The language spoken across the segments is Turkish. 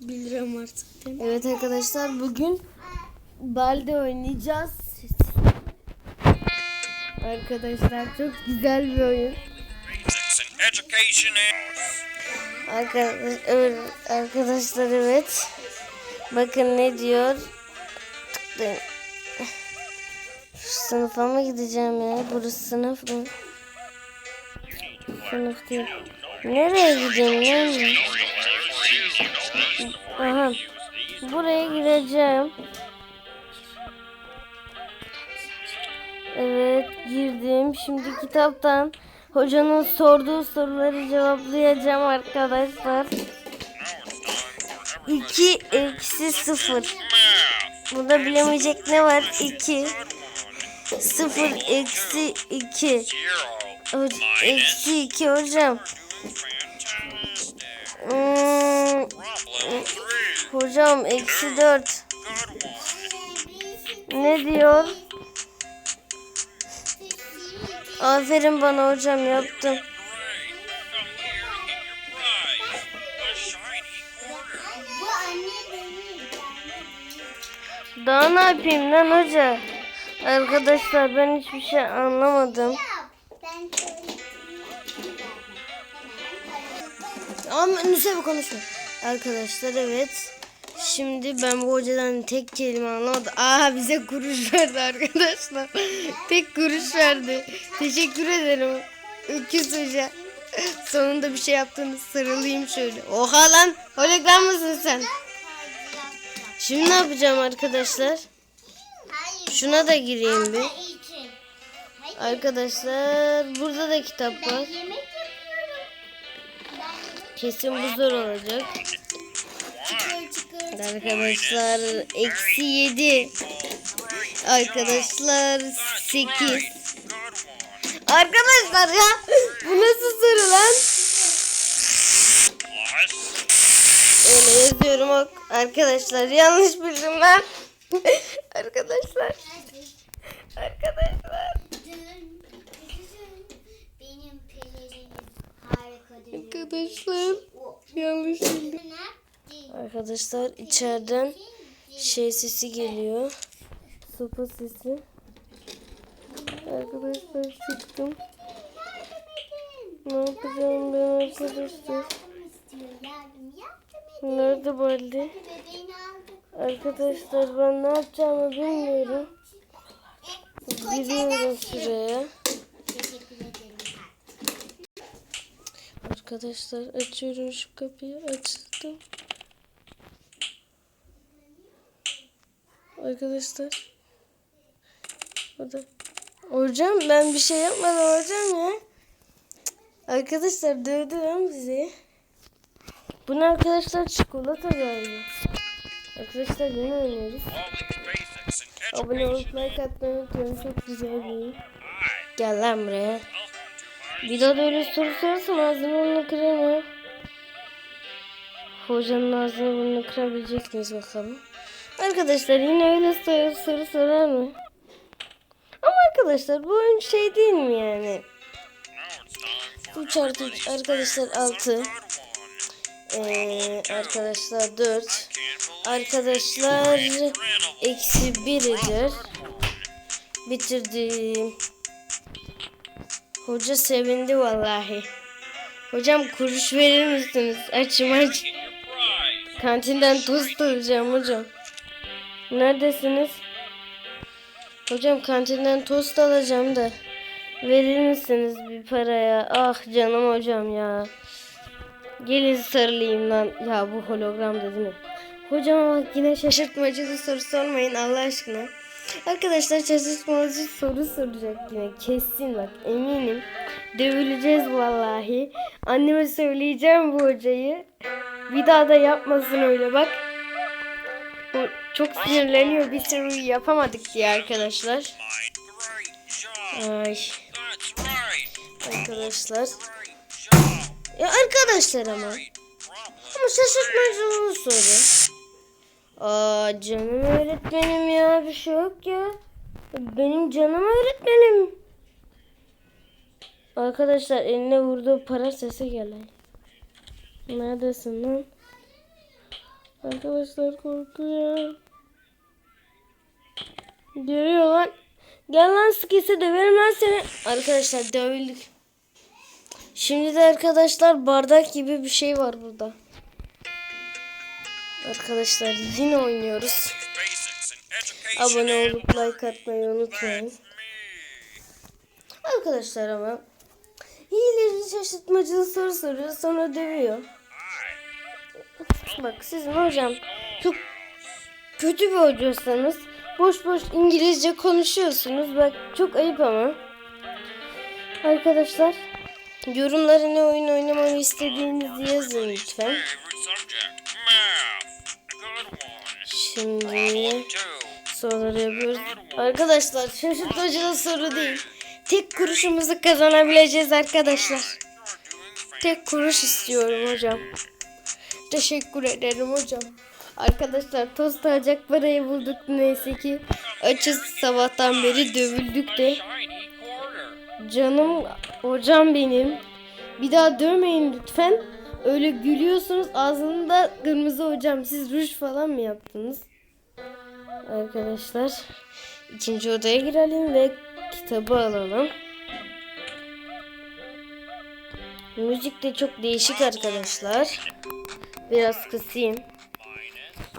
Biliyorum artık değil mi? Evet arkadaşlar bugün balde oynayacağız. Arkadaşlar çok güzel bir oyun. Arkadaş, evet, arkadaşlar evet. Bakın ne diyor. Tıklayın. Şu sınıfa mı gideceğim ya? Burası sınıf mı? Sınıf değil. Nereye gideyim lan? Aha. Buraya gireceğim. Evet girdim. Şimdi kitaptan hocanın sorduğu soruları cevaplayacağım arkadaşlar. 2 eksi 0. Burada bilemeyecek ne var? 2. 0 eksi 2. zero. Eksi 2 hocam. Hmm. Hocam eksi 4. Good one. Ne diyor? Aferin bana hocam yaptım. Daha ne yapayım lan hoca? Arkadaşlar ben hiçbir şey anlamadım. Ama Nusay'la konuşma. Arkadaşlar evet. Şimdi ben bu hocadan tek kelime anlamadım. Aa bize kuruş verdi arkadaşlar. tek kuruş verdi. Teşekkür ederim. Öküz hoca. Sonunda bir şey yaptınız. Sarılayım şöyle. Oha lan. Hologram mısın sen? Şimdi ne yapacağım arkadaşlar? Şuna da gireyim bir. Arkadaşlar burada da kitap var. Kesin bu zor olacak. Arkadaşlar eksi yedi. Arkadaşlar sekiz. Arkadaşlar ya bu nasıl soru lan? Öyle yazıyorum ok. Arkadaşlar yanlış bildim ben. Arkadaşlar. Arkadaşlar. Arkadaşlar. Yanlış bildim. Arkadaşlar içeriden şey sesi geliyor. Sopa sesi. Arkadaşlar çıktım. Ne yapacağım ben arkadaşlar? Nerede baldi? Arkadaşlar ben ne yapacağımı bilmiyorum. Giriyorum şuraya. Arkadaşlar açıyorum şu kapıyı. Açtım. Arkadaşlar. Burada. Hocam ben bir şey yapmadım hocam ya. Arkadaşlar dövdü lan bizi. Bu ne arkadaşlar çikolata galiba. Arkadaşlar yine oynuyoruz. Abone olup like atmayı unutmayın. Çok güzel bir oyun. Gel lan buraya. Bir daha da öyle soru sorarsan ağzını burnunu kırarım ha. Hocanın ağzını burnunu kırabilecek miyiz bakalım. Arkadaşlar yine öyle soru, soru sorar mı? Ama arkadaşlar bu oyun şey değil mi yani? Now it's time for 3 artı 3 arkadaşlar 6. good one. Ee, arkadaşlar 4. Can't believe Arkadaşlar eksi 1'dir. Bitirdim. Hoca sevindi vallahi. Hocam kuruş verir misiniz? Açım aç. Kantinden tost alacağım hocam. Neredesiniz? Hocam kantinden tost alacağım da. Verir misiniz bir paraya? Ah canım hocam ya. Gelin sarılayım lan. Ya bu hologram değil mi? Hocam bak yine şaşırtmacılı soru sormayın Allah aşkına. Arkadaşlar şaşırtmacı soru soracak yine. Kesin bak eminim. Dövüleceğiz vallahi. Anneme söyleyeceğim bu hocayı. Bir daha da yapmasın öyle bak. Çok sinirleniyor bir soruyu yapamadık diye arkadaşlar. Ay arkadaşlar. Ya arkadaşlar ama. Ama şaşırtmacılı soru. Aa canım öğretmenim ya bir şey yok ya. Benim canım öğretmenim. Arkadaşlar eline vurduğu para sesi gelen. Neredesin lan? Arkadaşlar korkuyor. Görüyor lan. Gel lan sıkıysa döverim lan seni. Arkadaşlar dövüldük. Şimdi de arkadaşlar bardak gibi bir şey var burada. Arkadaşlar yine oynuyoruz. Abone olup like atmayı unutmayın. Arkadaşlar ama hileli şaşırtmacılı soru soruyor sonra dövüyor. Bak sizin hocam çok kötü bir hocaysanız boş boş İngilizce konuşuyorsunuz. Bak çok ayıp ama. Arkadaşlar yorumlara ne oyun oynamamı istediğinizi yazın lütfen. Şimdi soruları yapıyoruz. Arkadaşlar şaşırtmacılı soru değil. Tek kuruşumuzu kazanabileceğiz arkadaşlar. Tek kuruş istiyorum hocam. Teşekkür ederim hocam. Arkadaşlar tost alacak parayı bulduk neyse ki. Açız sabahtan beri dövüldük de. Canım hocam benim. Bir daha dövmeyin lütfen. Öyle gülüyorsunuz ağzında kırmızı hocam. Siz ruj falan mı yaptınız? Arkadaşlar ikinci odaya girelim ve kitabı alalım. Müzik de çok değişik arkadaşlar. Biraz kısayım.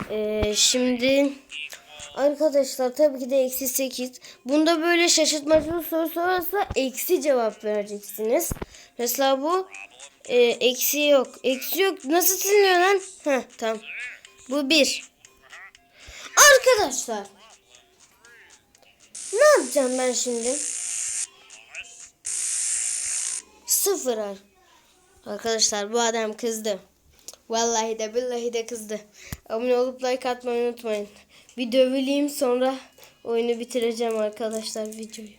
Ee, şimdi arkadaşlar tabii ki de eksi 8. Bunda böyle şaşırtmacalı soru sorarsa eksi cevap vereceksiniz. Mesela bu e, eksi yok. Eksi yok. Nasıl siliniyor lan? Heh tamam. Bu 1. Arkadaşlar. Ne yapacağım ben şimdi? Sıfır. ar- Arkadaşlar bu adam kızdı. Vallahi de billahi de kızdı. Abone olup like atmayı unutmayın. Bir dövüleyim sonra oyunu bitireceğim arkadaşlar videoyu.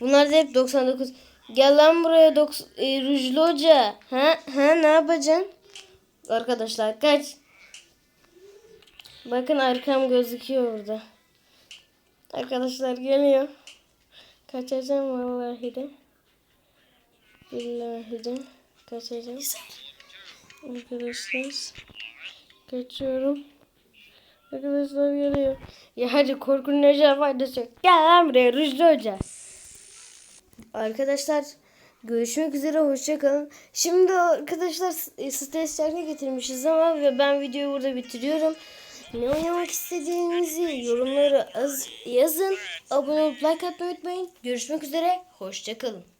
Bunlar da hep 99. Gel lan buraya doks e, rujlu hoca. Ha, ha ne yapacaksın? Arkadaşlar kaç. Bakın arkam gözüküyor burada. Arkadaşlar geliyor. Kaçacağım vallahi de. Billahi de kaçacağım. Arkadaşlar kaçıyorum. Arkadaşlar geliyor. Ya hadi korkunun ne faydası yok. Gel lan buraya Rujlu Hoca. Arkadaşlar görüşmek üzere hoşçakalın. Şimdi arkadaşlar stres şarkı getirmişiz ama ve ben videoyu burada bitiriyorum. Ne oynamak istediğinizi yorumlara az yazın. Abone olup like atmayı unutmayın. Görüşmek üzere. Hoşçakalın.